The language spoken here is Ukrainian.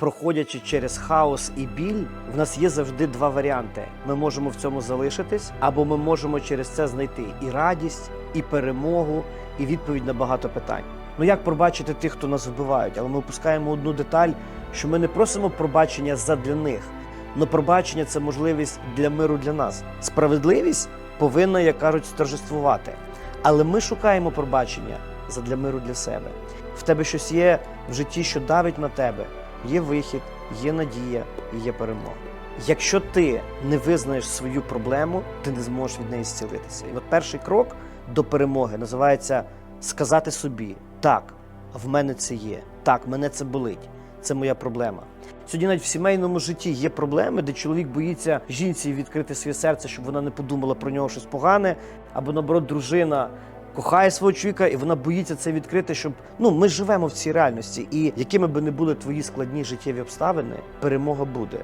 проходячи через хаос і біль, в нас є завжди два варіанти: ми можемо в цьому залишитись, або ми можемо через це знайти і радість, і перемогу, і відповідь на багато питань. Ну як пробачити тих, хто нас вбивають? Але ми опускаємо одну деталь, що ми не просимо пробачення задля них. Но пробачення це можливість для миру для нас. Справедливість повинна, як кажуть, стержествувати. Але ми шукаємо пробачення задля миру для себе. В тебе щось є в житті, що давить на тебе. Є вихід, є надія і є перемога. Якщо ти не визнаєш свою проблему, ти не зможеш від неї зцілитися. І от перший крок до перемоги називається сказати собі: так, в мене це є, так, мене це болить, це моя проблема. Сьогодні навіть в сімейному житті є проблеми, де чоловік боїться жінці відкрити своє серце, щоб вона не подумала про нього щось погане, або наоборот, дружина кохає свого чоловіка, і вона боїться це відкрити, щоб ну ми живемо в цій реальності. І якими би не були твої складні життєві обставини, перемога буде.